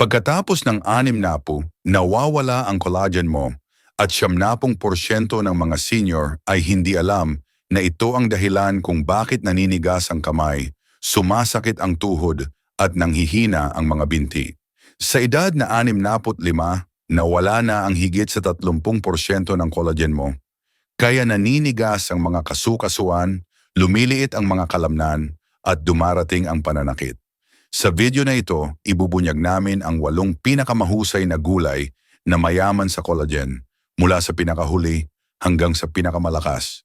Pagkatapos ng anim na po, nawawala ang collagen mo at siyamnapong porsyento ng mga senior ay hindi alam na ito ang dahilan kung bakit naninigas ang kamay, sumasakit ang tuhod at nanghihina ang mga binti. Sa edad na 65, nawala na ang higit sa 30% ng collagen mo. Kaya naninigas ang mga kasukasuan, lumiliit ang mga kalamnan at dumarating ang pananakit. Sa video na ito, ibubunyag namin ang walong pinakamahusay na gulay na mayaman sa collagen mula sa pinakahuli hanggang sa pinakamalakas.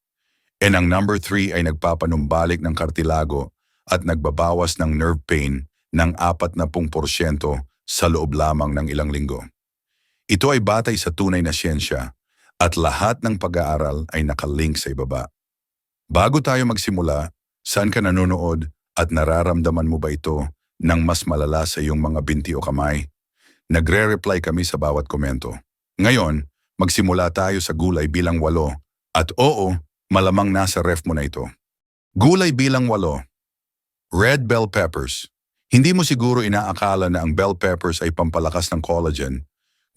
And ang number 3 ay nagpapanumbalik ng kartilago at nagbabawas ng nerve pain ng 40% sa loob lamang ng ilang linggo. Ito ay batay sa tunay na siyensya at lahat ng pag-aaral ay nakalink sa ibaba. Bago tayo magsimula, saan ka nanonood at nararamdaman mo ba ito ng mas malala sa iyong mga binti o kamay? Nagre-reply kami sa bawat komento. Ngayon, magsimula tayo sa gulay bilang walo. At oo, malamang nasa ref mo na ito. Gulay bilang walo. Red bell peppers. Hindi mo siguro inaakala na ang bell peppers ay pampalakas ng collagen,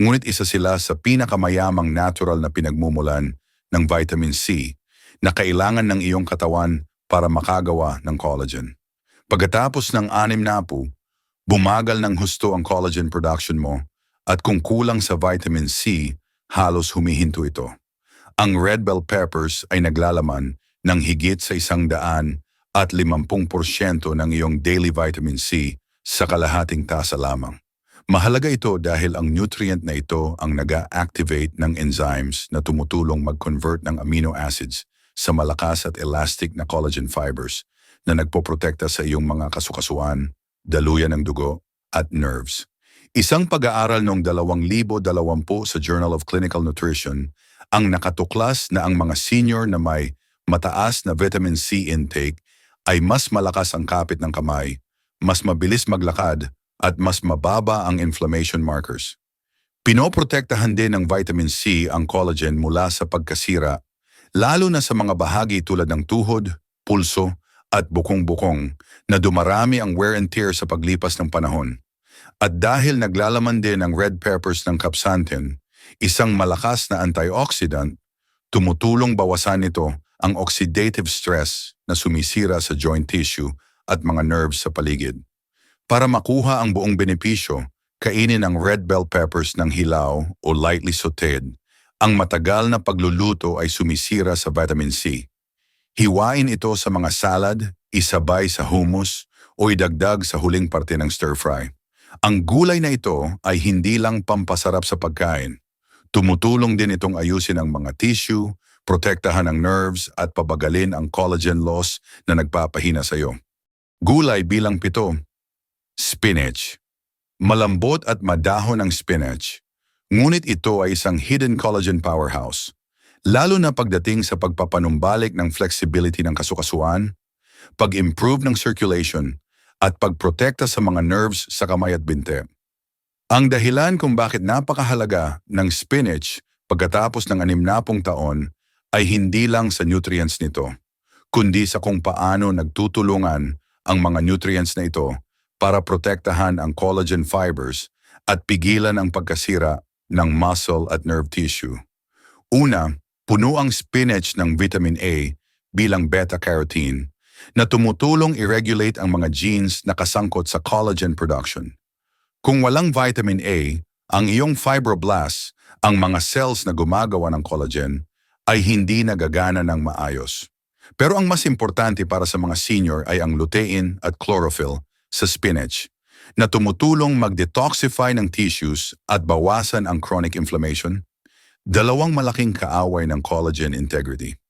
ngunit isa sila sa pinakamayamang natural na pinagmumulan ng vitamin C na kailangan ng iyong katawan para makagawa ng collagen. Pagkatapos ng anim na po, bumagal ng husto ang collagen production mo at kung kulang sa vitamin C, halos humihinto ito. Ang red bell peppers ay naglalaman ng higit sa isang daan at 50% ng iyong daily vitamin C sa kalahating tasa lamang. Mahalaga ito dahil ang nutrient na ito ang nag-activate ng enzymes na tumutulong mag-convert ng amino acids sa malakas at elastic na collagen fibers na nagpoprotekta sa iyong mga kasukasuan, daluyan ng dugo, at nerves. Isang pag-aaral noong 2020 sa Journal of Clinical Nutrition ang nakatuklas na ang mga senior na may mataas na vitamin C intake ay mas malakas ang kapit ng kamay, mas mabilis maglakad, at mas mababa ang inflammation markers. Pinoprotektahan din ng vitamin C ang collagen mula sa pagkasira, lalo na sa mga bahagi tulad ng tuhod, pulso, at bukong-bukong na dumarami ang wear and tear sa paglipas ng panahon. At dahil naglalaman din ang red peppers ng capsanthin, isang malakas na antioxidant, tumutulong bawasan nito ang oxidative stress na sumisira sa joint tissue at mga nerves sa paligid. Para makuha ang buong benepisyo, kainin ang red bell peppers ng hilaw o lightly sauteed. Ang matagal na pagluluto ay sumisira sa vitamin C. Hiwain ito sa mga salad, isabay sa hummus, o idagdag sa huling parte ng stir-fry. Ang gulay na ito ay hindi lang pampasarap sa pagkain. Tumutulong din itong ayusin ang mga tissue, protektahan ang nerves at pabagalin ang collagen loss na nagpapahina sa iyo. Gulay bilang pito. Spinach. Malambot at madahon ang spinach. Ngunit ito ay isang hidden collagen powerhouse. Lalo na pagdating sa pagpapanumbalik ng flexibility ng kasukasuan, pag-improve ng circulation, at pagprotekta sa mga nerves sa kamay at binte. Ang dahilan kung bakit napakahalaga ng spinach pagkatapos ng animnapong taon ay hindi lang sa nutrients nito, kundi sa kung paano nagtutulungan ang mga nutrients na ito para protektahan ang collagen fibers at pigilan ang pagkasira ng muscle at nerve tissue. Una, puno ang spinach ng vitamin A bilang beta-carotene na tumutulong i-regulate ang mga genes na kasangkot sa collagen production. Kung walang vitamin A, ang iyong fibroblasts, ang mga cells na gumagawa ng collagen, ay hindi nagagana ng maayos. Pero ang mas importante para sa mga senior ay ang lutein at chlorophyll sa spinach na tumutulong mag-detoxify ng tissues at bawasan ang chronic inflammation. Dalawang malaking kaaway ng collagen integrity.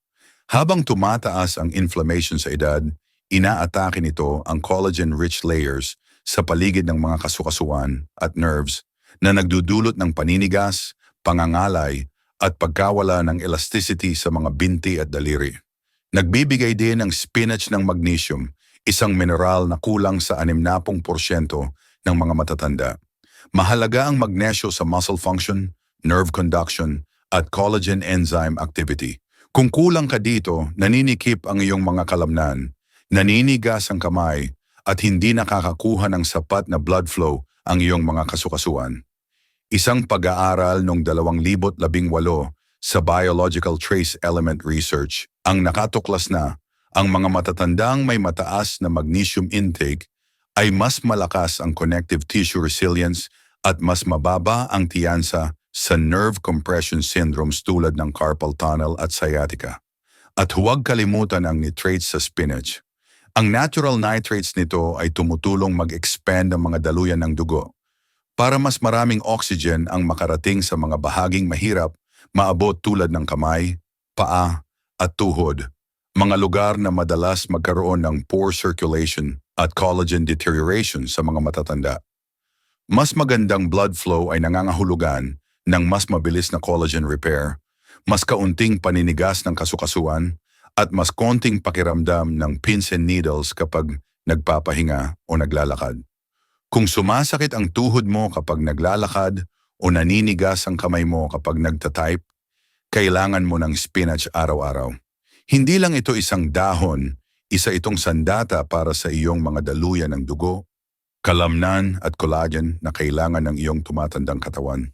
Habang tumataas ang inflammation sa edad, inaatake nito ang collagen-rich layers sa paligid ng mga kasukasuan at nerves na nagdudulot ng paninigas, pangangalay, at pagkawala ng elasticity sa mga binti at daliri. Nagbibigay din ng spinach ng magnesium, isang mineral na kulang sa 60% ng mga matatanda. Mahalaga ang magnesyo sa muscle function, nerve conduction, at collagen enzyme activity. Kung kulang ka dito, naninikip ang iyong mga kalamnan, naninigas ang kamay, at hindi nakakakuha ng sapat na blood flow ang iyong mga kasukasuan. Isang pag-aaral noong 2018 sa Biological Trace Element Research ang nakatuklas na ang mga matatandang may mataas na magnesium intake ay mas malakas ang connective tissue resilience at mas mababa ang tiyansa sa nerve compression syndromes tulad ng carpal tunnel at sciatica. At huwag kalimutan ang nitrates sa spinach. Ang natural nitrates nito ay tumutulong mag-expand ang mga daluyan ng dugo para mas maraming oxygen ang makarating sa mga bahaging mahirap maabot tulad ng kamay, paa, at tuhod, mga lugar na madalas magkaroon ng poor circulation at collagen deterioration sa mga matatanda. Mas magandang blood flow ay nangangahulugan ng mas mabilis na collagen repair, mas kaunting paninigas ng kasukasuan, at mas konting pakiramdam ng pins and needles kapag nagpapahinga o naglalakad. Kung sumasakit ang tuhod mo kapag naglalakad o naninigas ang kamay mo kapag nagtatype, kailangan mo ng spinach araw-araw. Hindi lang ito isang dahon, isa itong sandata para sa iyong mga daluyan ng dugo, kalamnan at collagen na kailangan ng iyong tumatandang katawan.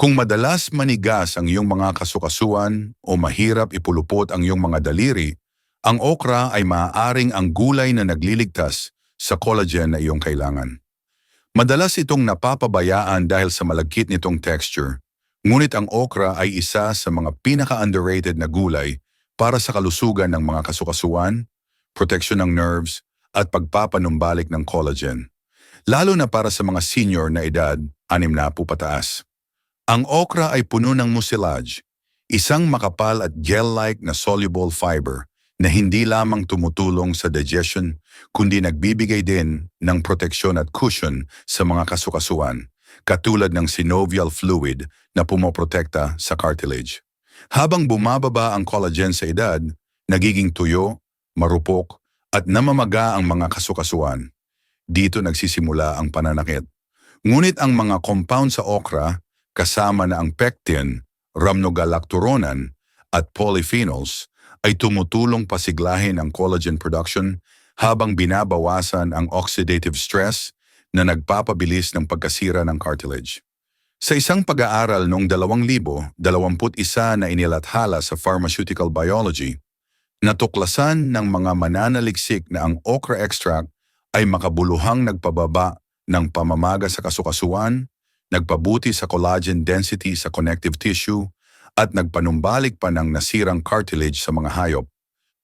Kung madalas manigas ang iyong mga kasukasuan o mahirap ipulupot ang iyong mga daliri, ang okra ay maaaring ang gulay na nagliligtas sa collagen na iyong kailangan. Madalas itong napapabayaan dahil sa malagkit nitong texture, ngunit ang okra ay isa sa mga pinaka-underrated na gulay para sa kalusugan ng mga kasukasuan, proteksyon ng nerves, at pagpapanumbalik ng collagen. Lalo na para sa mga senior na edad, anim na po pataas. Ang okra ay puno ng mucilage, isang makapal at gel-like na soluble fiber na hindi lamang tumutulong sa digestion kundi nagbibigay din ng proteksyon at cushion sa mga kasukasuan, katulad ng synovial fluid na pumoprotekta sa cartilage. Habang bumababa ang collagen sa edad, nagiging tuyo, marupok, at namamaga ang mga kasukasuan. Dito nagsisimula ang pananakit. Ngunit ang mga compound sa okra, kasama na ang pectin, rhamnogalacturonan, at polyphenols, ay tumutulong pasiglahin ang collagen production habang binabawasan ang oxidative stress na nagpapabilis ng pagkasira ng cartilage. Sa isang pag-aaral noong 2021 na inilathala sa Pharmaceutical Biology, natuklasan ng mga mananaliksik na ang okra extract ay makabuluhang nagpababa ng pamamaga sa kasukasuan, nagpabuti sa collagen density sa connective tissue, at nagpanumbalik pa ng nasirang cartilage sa mga hayop.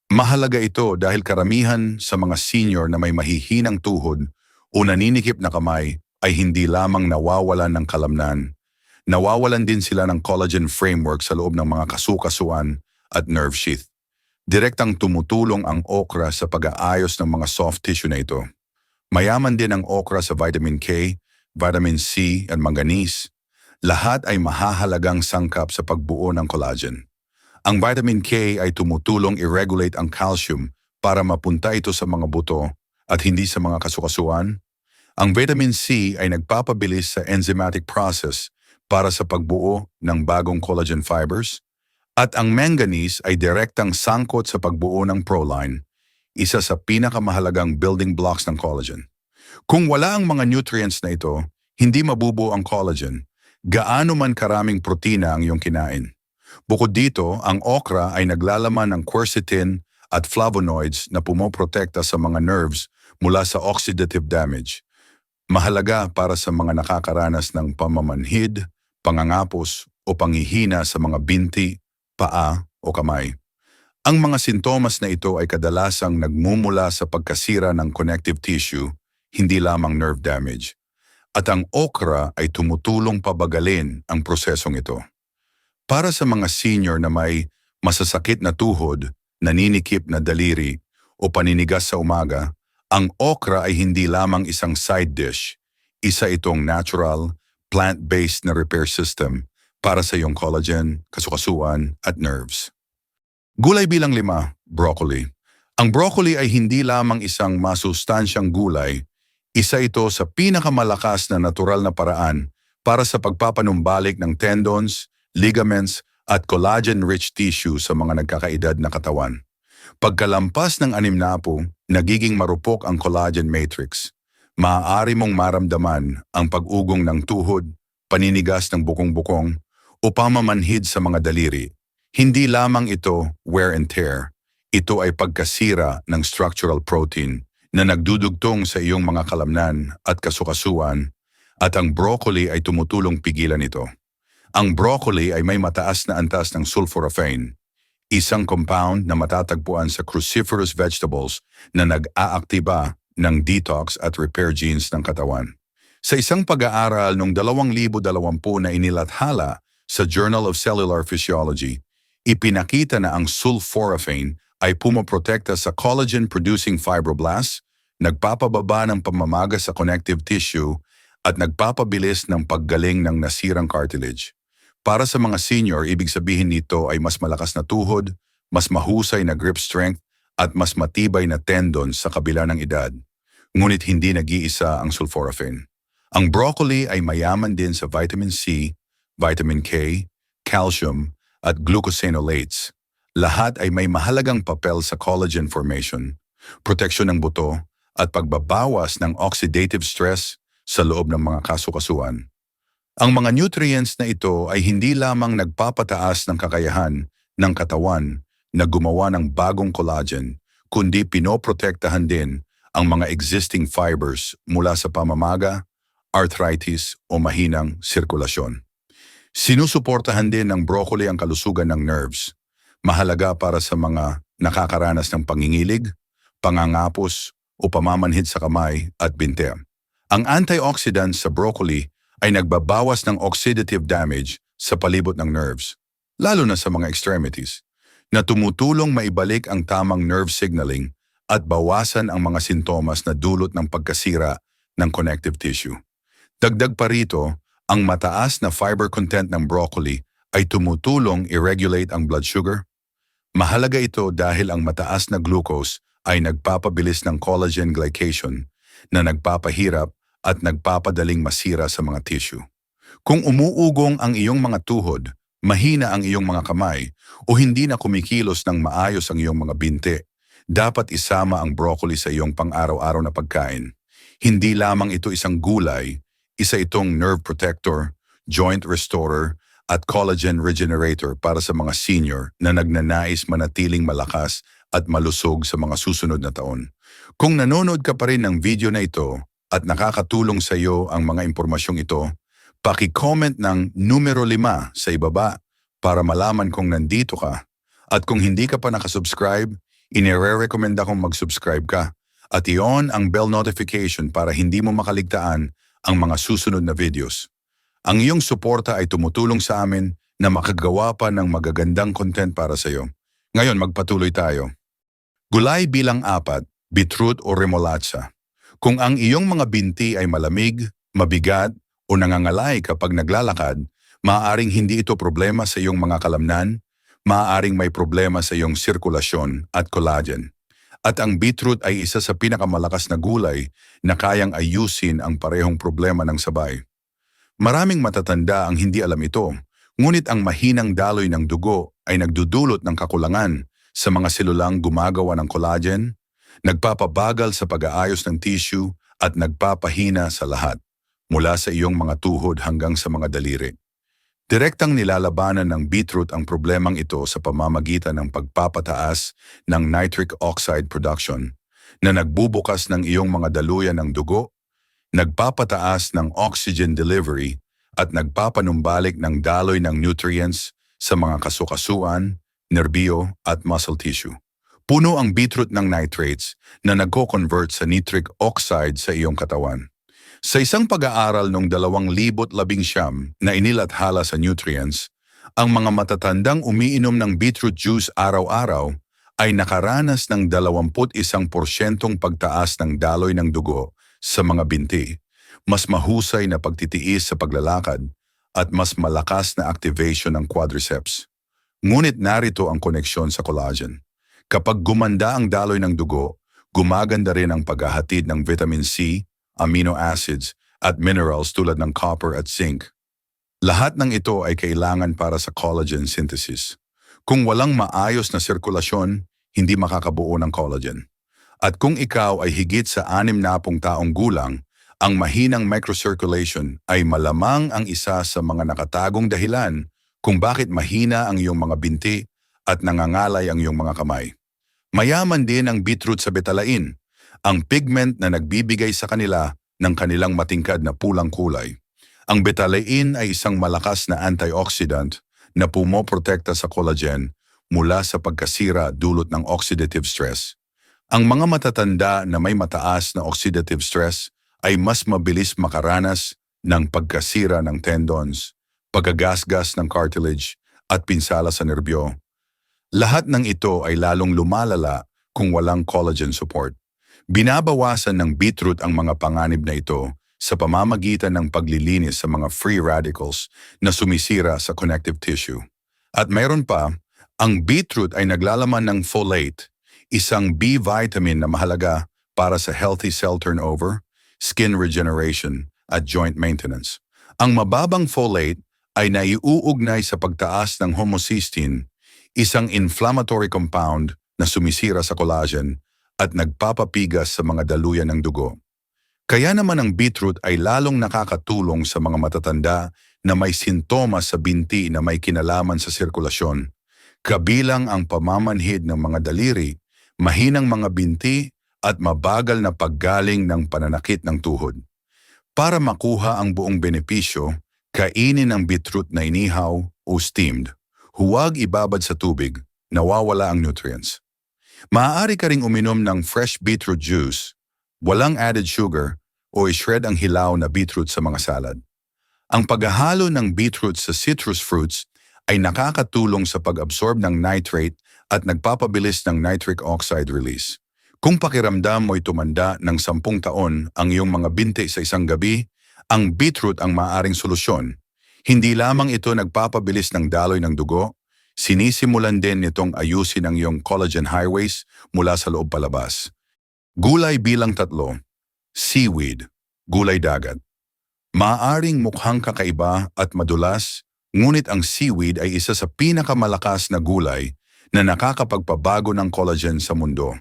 Mahalaga ito dahil karamihan sa mga senior na may mahihinang tuhod o naninikip na kamay ay hindi lamang nawawalan ng kalamnan. Nawawalan din sila ng collagen framework sa loob ng mga kasukasuan at nerve sheath. Direktang tumutulong ang okra sa pag-aayos ng mga soft tissue na ito. Mayaman din ang okra sa vitamin K, vitamin C at manganese. Lahat ay mahahalagang sangkap sa pagbuo ng collagen. Ang vitamin K ay tumutulong i-regulate ang calcium para mapunta ito sa mga buto at hindi sa mga kasukasuan ang vitamin C ay nagpapabilis sa enzymatic process para sa pagbuo ng bagong collagen fibers at ang manganese ay direktang sangkot sa pagbuo ng proline, isa sa pinakamahalagang building blocks ng collagen. Kung wala ang mga nutrients na ito, hindi mabubuo ang collagen, gaano man karaming protina ang iyong kinain. Bukod dito, ang okra ay naglalaman ng quercetin at flavonoids na pumoprotekta sa mga nerves mula sa oxidative damage. Mahalaga para sa mga nakakaranas ng pamamanhid, pangangapos o panghihina sa mga binti, paa o kamay. Ang mga sintomas na ito ay kadalasang nagmumula sa pagkasira ng connective tissue, hindi lamang nerve damage. At ang okra ay tumutulong pabagalin ang prosesong ito. Para sa mga senior na may masasakit na tuhod, naninikip na daliri o paninigas sa umaga, ang okra ay hindi lamang isang side dish, Isa itong natural, plant-based na repair system para sa iyong collagen, kasukasuan at nerves. Gulay bilang lima, broccoli. Ang broccoli ay hindi lamang isang masustansyang gulay, isa ito sa pinakamalakas na natural na paraan para sa pagpapanumbalik ng tendons, ligaments at collagen-rich tissue sa mga nagkakaedad na katawan. Pagkalampas ng anim na po, nagiging marupok ang collagen matrix. Maaari mong maramdaman ang pag-ugong ng tuhod, paninigas ng bukong-bukong, o pamamanhid sa mga daliri. Hindi lamang ito wear and tear. Ito ay pagkasira ng structural protein na nagdudugtong sa iyong mga kalamnan at kasukasuan at ang broccoli ay tumutulong pigilan ito. Ang broccoli ay may mataas na antas ng sulforaphane, isang compound na matatagpuan sa cruciferous vegetables na nag-aaktiba ng detox at repair genes ng katawan. Sa isang pag-aaral noong 2020 na inilathala sa Journal of Cellular Physiology, ipinakita na ang sulforaphane ay pumoprotekta sa collagen-producing fibroblasts, nagpapababa ng pamamaga sa connective tissue at nagpapabilis ng paggaling ng nasirang cartilage. Para sa mga senior, ibig sabihin nito ay mas malakas na tuhod, mas mahusay na grip strength, at mas matibay na tendons sa kabila ng edad. Ngunit hindi nag-iisa ang sulforaphane. Ang broccoli ay mayaman din sa vitamin C, vitamin K, calcium, at glucosinolates. Lahat ay may mahalagang papel sa collagen formation, proteksyon ng buto, at pagbabawas ng oxidative stress sa loob ng mga kasukasuan. Ang mga nutrients na ito ay hindi lamang nagpapataas ng kakayahan ng katawan na gumawa ng bagong collagen, kundi pinoprotektahan din ang mga existing fibers mula sa pamamaga, arthritis o mahinang sirkulasyon. Sinusuportahan din ng broccoli ang kalusugan ng nerves. Mahalaga para sa mga nakakaranas ng pangingilig, pangangapos o pamamanhid sa kamay at binte. Ang antioxidants sa broccoli ay nagbabawas ng oxidative damage sa palibot ng nerves, lalo na sa mga extremities, na tumutulong maibalik ang tamang nerve signaling at bawasan ang mga sintomas na dulot ng pagkasira ng connective tissue. Dagdag pa rito, ang mataas na fiber content ng broccoli ay tumutulong i-regulate ang blood sugar. Mahalaga ito dahil ang mataas na glucose ay nagpapabilis ng collagen glycation na nagpapahirap at nagpapadaling masira sa mga tissue. Kung umuugong ang iyong mga tuhod, mahina ang iyong mga kamay, o hindi na kumikilos ng maayos ang iyong mga binte, dapat isama ang broccoli sa iyong pang-araw-araw na pagkain. Hindi lamang ito isang gulay, isa itong nerve protector, joint restorer, at collagen regenerator para sa mga senior na nagnanais manatiling malakas at malusog sa mga susunod na taon. Kung nanonood ka pa rin ng video na ito at nakakatulong sa iyo ang mga impormasyong ito, paki-comment ng numero 5 sa ibaba para malaman kung nandito ka. At kung hindi ka pa nakasubscribe, inire-recommenda kong mag-subscribe ka. At iyon ang bell notification para hindi mo makaligtaan ang mga susunod na videos. Ang iyong suporta ay tumutulong sa amin na makagawa pa ng magagandang content para sa iyo. Ngayon, magpatuloy tayo. Gulay bilang apat, beetroot o remolatsa. Kung ang iyong mga binti ay malamig, mabigat o nangangalay kapag naglalakad, maaaring hindi ito problema sa iyong mga kalamnan, maaaring may problema sa iyong sirkulasyon at collagen. At ang beetroot ay isa sa pinakamalakas na gulay na kayang ayusin ang parehong problema ng sabay. Maraming matatanda ang hindi alam ito, ngunit ang mahinang daloy ng dugo ay nagdudulot ng kakulangan sa mga selulang gumagawa ng collagen, nagpapabagal sa pag-aayos ng tissue at nagpapahina sa lahat, mula sa iyong mga tuhod hanggang sa mga daliri. Direktang nilalabanan ng beetroot ang problemang ito sa pamamagitan ng pagpapataas ng nitric oxide production na nagbubukas ng iyong mga daluyan ng dugo nagpapataas ng oxygen delivery at nagpapanumbalik ng daloy ng nutrients sa mga kasukasuan, nerbiyo at muscle tissue. Puno ang beetroot ng nitrates na nagko-convert sa nitric oxide sa iyong katawan. Sa isang pag-aaral noong 2019 na inilathala sa nutrients, ang mga matatandang umiinom ng beetroot juice araw-araw ay nakaranas ng 21% pagtaas ng daloy ng dugo sa mga binti. mas mahusay na pagtitiis sa paglalakad, at mas malakas na activation ng quadriceps. Ngunit narito ang koneksyon sa collagen. Kapag gumanda ang daloy ng dugo, gumaganda rin ang paghahatid ng vitamin C, amino acids, at minerals tulad ng copper at zinc. Lahat ng ito ay kailangan para sa collagen synthesis. Kung walang maayos na sirkulasyon, hindi makakabuo ng collagen. At kung ikaw ay higit sa anim na pong taong gulang, ang mahinang microcirculation ay malamang ang isa sa mga nakatagong dahilan kung bakit mahina ang iyong mga binti at nangangalay ang iyong mga kamay. Mayaman din ang beetroot sa betalain, ang pigment na nagbibigay sa kanila ng kanilang matingkad na pulang kulay. Ang betalain ay isang malakas na antioxidant na pumoprotekta sa collagen mula sa pagkasira dulot ng oxidative stress. Ang mga matatanda na may mataas na oxidative stress ay mas mabilis makaranas ng pagkasira ng tendons, pagagasgas ng cartilage at pinsala sa nerbyo. Lahat ng ito ay lalong lumalala kung walang collagen support. Binabawasan ng beetroot ang mga panganib na ito sa pamamagitan ng paglilinis sa mga free radicals na sumisira sa connective tissue. At mayroon pa, ang beetroot ay naglalaman ng folate, isang B vitamin na mahalaga para sa healthy cell turnover, skin regeneration, at joint maintenance. Ang mababang folate ay naiuugnay sa pagtaas ng homocysteine, isang inflammatory compound na sumisira sa collagen at nagpapapigas sa mga daluyan ng dugo. Kaya naman ang beetroot ay lalong nakakatulong sa mga matatanda na may sintomas sa binti na may kinalaman sa sirkulasyon, kabilang ang pamamanhid ng mga daliri, mahinang mga binti at mabagal na paggaling ng pananakit ng tuhod. Para makuha ang buong benepisyo, kainin ang beetroot na inihaw o steamed. Huwag ibabad sa tubig, nawawala ang nutrients. Maaari ka ring uminom ng fresh beetroot juice, walang added sugar, o i-shred ang hilaw na beetroot sa mga salad. Ang paghahalo ng beetroot sa citrus fruits ay nakakatulong sa pag-absorb ng nitrate at nagpapabilis ng nitric oxide release. Kung pakiramdam mo'y tumanda ng sampung taon ang iyong mga binti sa isang gabi, ang beetroot ang maaaring solusyon. Hindi lamang ito nagpapabilis ng daloy ng dugo, sinisimulan din nitong ayusin ang iyong collagen highways mula sa loob palabas. Gulay bilang tatlo, seaweed, gulay dagat. Maaring mukhang kakaiba at madulas, ngunit ang seaweed ay isa sa pinakamalakas na gulay na nakakapagpabago ng collagen sa mundo.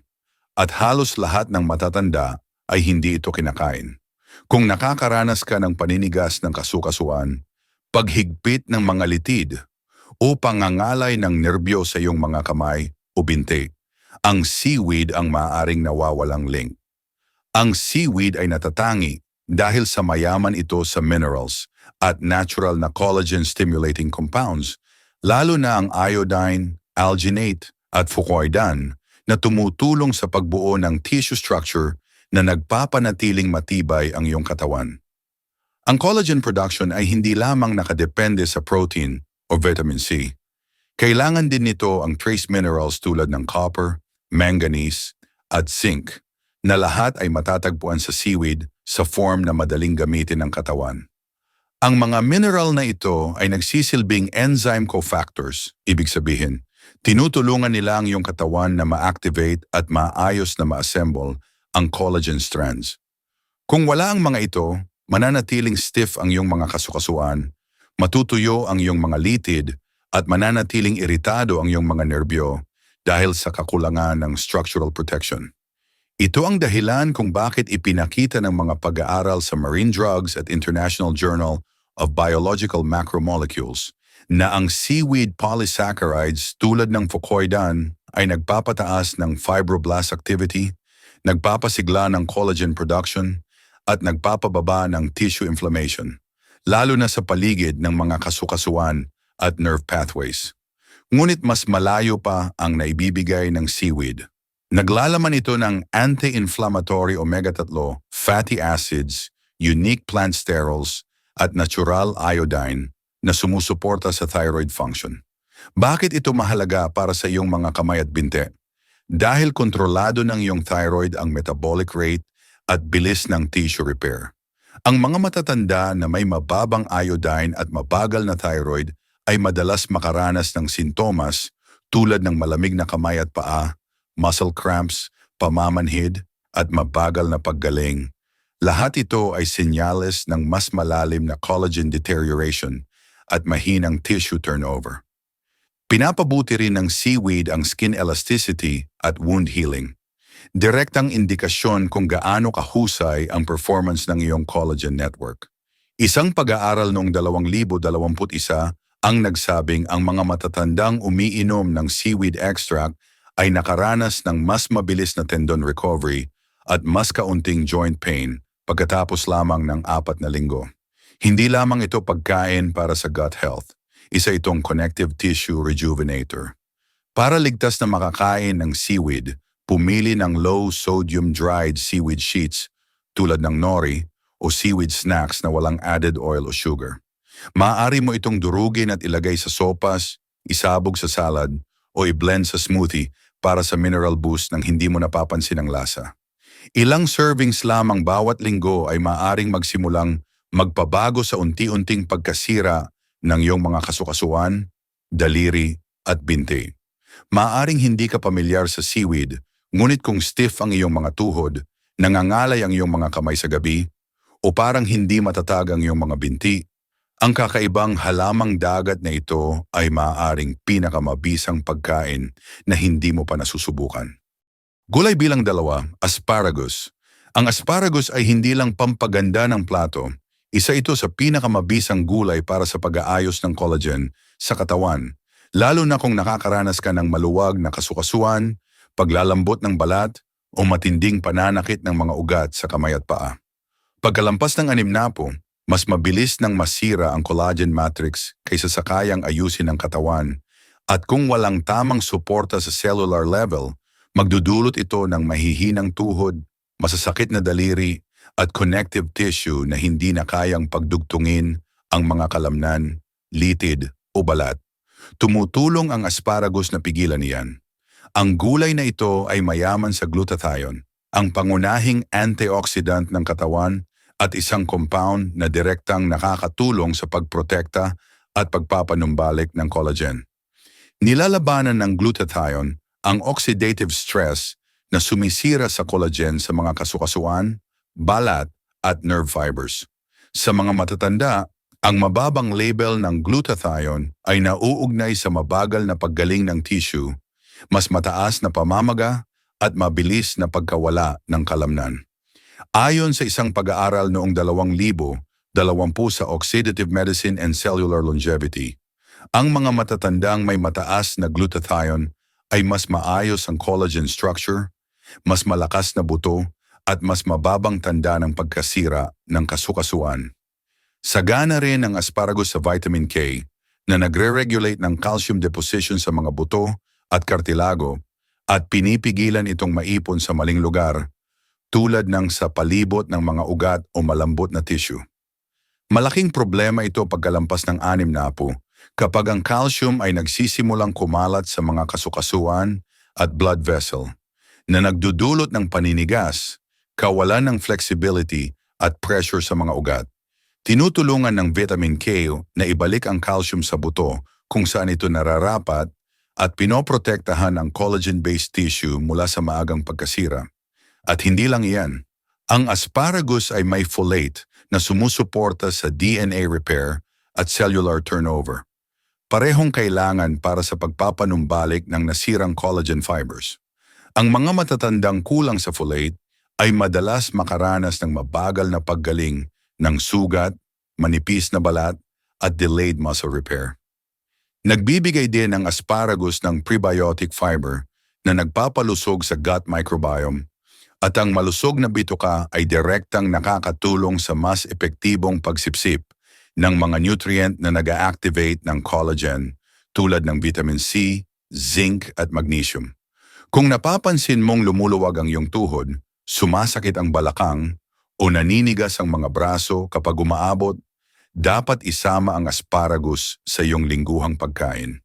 At halos lahat ng matatanda ay hindi ito kinakain. Kung nakakaranas ka ng paninigas ng kasukasuan, paghigpit ng mga litid, o pangangalay ng nerbyo sa iyong mga kamay o binti, ang seaweed ang maaaring nawawalang link. Ang seaweed ay natatangi dahil sa mayaman ito sa minerals at natural na collagen-stimulating compounds, lalo na ang iodine, alginate at fucoidan na tumutulong sa pagbuo ng tissue structure na nagpapanatiling matibay ang iyong katawan. Ang collagen production ay hindi lamang nakadepende sa protein o vitamin C. Kailangan din nito ang trace minerals tulad ng copper, manganese, at zinc na lahat ay matatagpuan sa seaweed sa form na madaling gamitin ng katawan. Ang mga mineral na ito ay nagsisilbing enzyme cofactors, ibig sabihin, tinutulungan nila ang iyong katawan na ma-activate at maayos na ma-assemble ang collagen strands. Kung wala ang mga ito, mananatiling stiff ang iyong mga kasukasuan, matutuyo ang iyong mga litid, at mananatiling iritado ang iyong mga nerbyo dahil sa kakulangan ng structural protection. Ito ang dahilan kung bakit ipinakita ng mga pag-aaral sa Marine Drugs at International Journal of Biological Macromolecules na ang seaweed polysaccharides tulad ng fucoidan ay nagpapataas ng fibroblast activity, nagpapasigla ng collagen production, at nagpapababa ng tissue inflammation, lalo na sa paligid ng mga kasukasuan at nerve pathways. Ngunit mas malayo pa ang naibibigay ng seaweed. Naglalaman ito ng anti-inflammatory omega-3, fatty acids, unique plant sterols, at natural iodine na sumusuporta sa thyroid function. Bakit ito mahalaga para sa iyong mga kamay at binte? Dahil kontrolado ng iyong thyroid ang metabolic rate at bilis ng tissue repair. Ang mga matatanda na may mababang iodine at mabagal na thyroid ay madalas makaranas ng sintomas tulad ng malamig na kamay at paa, muscle cramps, pamamanhid, at mabagal na paggaling. Lahat ito ay senyales ng mas malalim na collagen deterioration at mahinang tissue turnover. Pinapabuti rin ng seaweed ang skin elasticity at wound healing. Direktang indikasyon kung gaano kahusay ang performance ng iyong collagen network. Isang pag-aaral noong 2021 ang nagsabing ang mga matatandang umiinom ng seaweed extract ay nakaranas ng mas mabilis na tendon recovery at mas kaunting joint pain pagkatapos lamang ng apat na linggo. Hindi lamang ito pagkain para sa gut health. Isa itong connective tissue rejuvenator. Para ligtas na makakain ng seaweed, pumili ng low-sodium dried seaweed sheets tulad ng nori o seaweed snacks na walang added oil o sugar. Maaari mo itong durugin at ilagay sa sopas, isabog sa salad, o i-blend sa smoothie para sa mineral boost nang hindi mo napapansin ang lasa. Ilang servings lamang bawat linggo ay maaring magsimulang magpabago sa unti-unting pagkasira ng iyong mga kasukasuan, daliri at binti. Maaring hindi ka pamilyar sa seaweed, ngunit kung stiff ang iyong mga tuhod, nangangalay ang iyong mga kamay sa gabi, o parang hindi matatag ang iyong mga binti, ang kakaibang halamang dagat na ito ay maaaring pinakamabisang pagkain na hindi mo pa nasusubukan. Gulay bilang dalawa, asparagus. Ang asparagus ay hindi lang pampaganda ng plato, isa ito sa pinakamabisang gulay para sa pag-aayos ng collagen sa katawan, lalo na kung nakakaranas ka ng maluwag na kasukasuan, paglalambot ng balat, o matinding pananakit ng mga ugat sa kamay at paa. Pagkalampas ng anim na po, mas mabilis nang masira ang collagen matrix kaysa sa kayang ayusin ng katawan at kung walang tamang suporta sa cellular level, magdudulot ito ng mahihinang tuhod, masasakit na daliri at connective tissue na hindi na kayang pagdugtungin ang mga kalamnan, litid o balat. Tumutulong ang asparagus na pigilan niyan. Ang gulay na ito ay mayaman sa glutathione, ang pangunahing antioxidant ng katawan at isang compound na direktang nakakatulong sa pagprotekta at pagpapanumbalik ng collagen. Nilalabanan ng glutathione ang oxidative stress na sumisira sa collagen sa mga kasukasuan, balat at nerve fibers. Sa mga matatanda, ang mababang label ng glutathione ay nauugnay sa mabagal na paggaling ng tissue, mas mataas na pamamaga at mabilis na pagkawala ng kalamnan. Ayon sa isang pag-aaral noong 2020 sa Oxidative Medicine and Cellular Longevity, ang mga matatandang may mataas na glutathione ay mas maayos ang collagen structure, mas malakas na buto, at mas mababang tanda ng pagkasira ng kasukasuan. Sagana rin ang asparagus sa vitamin K na nagre-regulate ng calcium deposition sa mga buto at kartilago at pinipigilan itong maipon sa maling lugar tulad ng sa palibot ng mga ugat o malambot na tissue. Malaking problema ito pagkalampas ng anim na apo kapag ang calcium ay nagsisimulang kumalat sa mga kasukasuan at blood vessel na nagdudulot ng paninigas, kawalan ng flexibility at pressure sa mga ugat. Tinutulungan ng vitamin K na ibalik ang calcium sa buto kung saan ito nararapat at pinoprotektahan ang collagen-based tissue mula sa maagang pagkasira. At hindi lang iyan, ang asparagus ay may folate na sumusuporta sa DNA repair at cellular turnover. Parehong kailangan para sa pagpapanumbalik ng nasirang collagen fibers. Ang mga matatandang kulang sa folate ay madalas makaranas ng mabagal na paggaling ng sugat, manipis na balat, at delayed muscle repair. Nagbibigay din ang asparagus ng prebiotic fiber na nagpapalusog sa gut microbiome at ang malusog na bituka ay direktang nakakatulong sa mas epektibong pagsipsip ng mga nutrient na nag-activate ng collagen tulad ng vitamin C, zinc at magnesium. Kung napapansin mong lumuluwag ang iyong tuhod, sumasakit ang balakang, o naninigas ang mga braso kapag umaabot, dapat isama ang asparagus sa iyong lingguhang pagkain.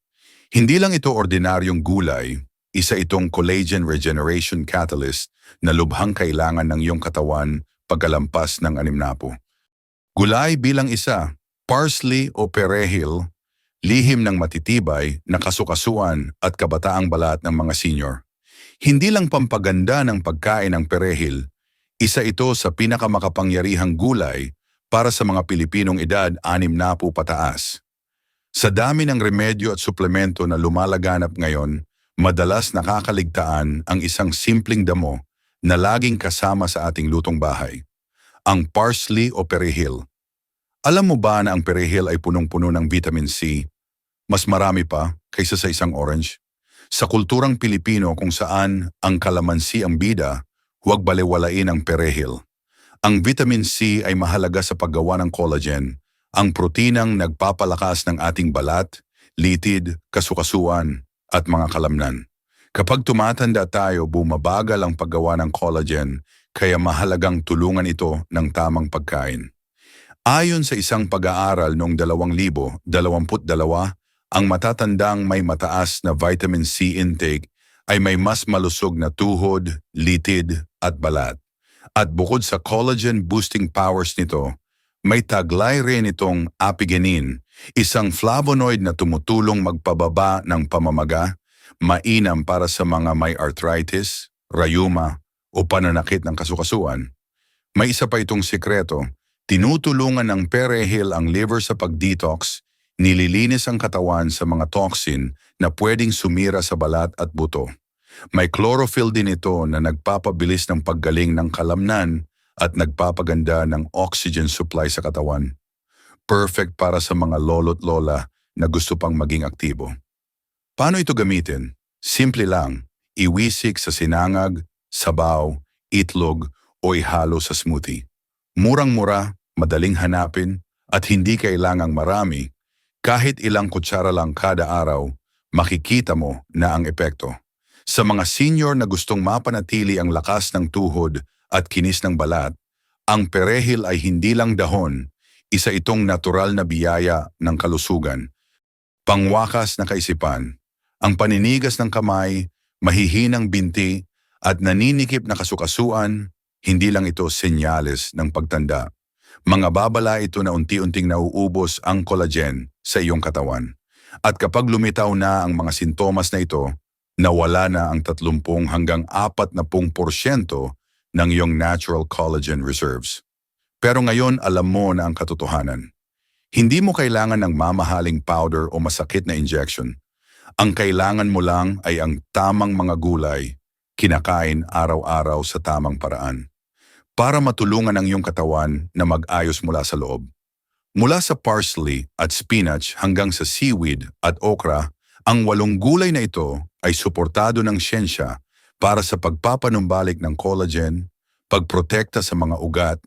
Hindi lang ito ordinaryong gulay, isa itong collagen regeneration catalyst na lubhang kailangan ng iyong katawan pagkalampas ng anim na po. Gulay bilang isa, parsley o perehil, lihim ng matitibay na kasukasuan at kabataang balat ng mga senior. Hindi lang pampaganda ng pagkain ng perehil, isa ito sa pinakamakapangyarihang gulay para sa mga Pilipinong edad anim na po pataas. Sa dami ng remedyo at suplemento na lumalaganap ngayon, madalas nakakaligtaan ang isang simpleng damo na laging kasama sa ating lutong bahay, ang parsley o perihil. Alam mo ba na ang perihil ay punong-puno ng vitamin C? Mas marami pa kaysa sa isang orange. Sa kulturang Pilipino kung saan ang kalamansi ang bida, huwag balewalain ang perehil. Ang vitamin C ay mahalaga sa paggawa ng collagen, ang proteinang nagpapalakas ng ating balat, litid, kasukasuan, at mga kalamnan. Kapag tumatanda tayo, bumabagal ang paggawa ng collagen, kaya mahalagang tulungan ito ng tamang pagkain. Ayon sa isang pag-aaral noong 2022, ang matatandang may mataas na vitamin C intake ay may mas malusog na tuhod, litid at balat. At bukod sa collagen boosting powers nito, may taglay rin itong apigenin, isang flavonoid na tumutulong magpababa ng pamamaga, mainam para sa mga may arthritis, rayuma o pananakit ng kasukasuan. May isa pa itong sikreto, tinutulungan ng perehil ang liver sa pag-detox, nililinis ang katawan sa mga toxin na pwedeng sumira sa balat at buto. May chlorophyll din ito na nagpapabilis ng paggaling ng kalamnan at nagpapaganda ng oxygen supply sa katawan. Perfect para sa mga lolo't lola na gusto pang maging aktibo. Paano ito gamitin? Simple lang, iwisik sa sinangag, sabaw, itlog o ihalo sa smoothie. Murang-mura, madaling hanapin at hindi kailangang marami. Kahit ilang kutsara lang kada araw, makikita mo na ang epekto. Sa mga senior na gustong mapanatili ang lakas ng tuhod at kinis ng balat, ang perehil ay hindi lang dahon, isa itong natural na biyaya ng kalusugan. Pangwakas na kaisipan, ang paninigas ng kamay, mahihinang binti, at naninikip na kasukasuan, hindi lang ito senyales ng pagtanda. Mga babala ito na unti-unting nauubos ang collagen sa iyong katawan. At kapag lumitaw na ang mga sintomas na ito, nawala na ang 30 hanggang 40% ng iyong natural collagen reserves. Pero ngayon alam mo na ang katotohanan. Hindi mo kailangan ng mamahaling powder o masakit na injection. Ang kailangan mo lang ay ang tamang mga gulay, kinakain araw-araw sa tamang paraan. Para matulungan ang iyong katawan na mag-ayos mula sa loob. Mula sa parsley at spinach hanggang sa seaweed at okra, ang walong gulay na ito ay suportado ng siyensya para sa pagpapanumbalik ng collagen, pagprotekta sa mga ugat,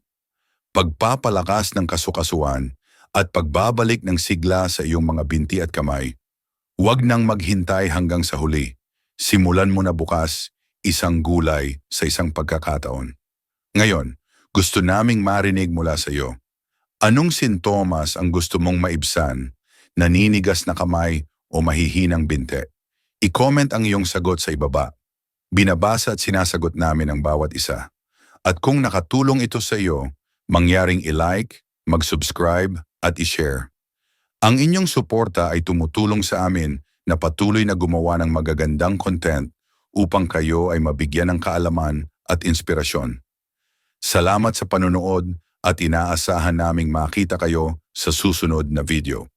pagpapalakas ng kasukasuan, at pagbabalik ng sigla sa iyong mga binti at kamay. Huwag nang maghintay hanggang sa huli. Simulan mo na bukas isang gulay sa isang pagkakataon. Ngayon, gusto naming marinig mula sa iyo. Anong sintomas ang gusto mong maibsan? Naninigas na kamay o mahihinang binte? I-comment ang iyong sagot sa ibaba. Binabasa at sinasagot namin ang bawat isa. At kung nakatulong ito sa iyo, mangyaring i-like, mag-subscribe at i-share. Ang inyong suporta ay tumutulong sa amin na patuloy na gumawa ng magagandang content upang kayo ay mabigyan ng kaalaman at inspirasyon. Salamat sa panonood at inaasahan naming makita kayo sa susunod na video.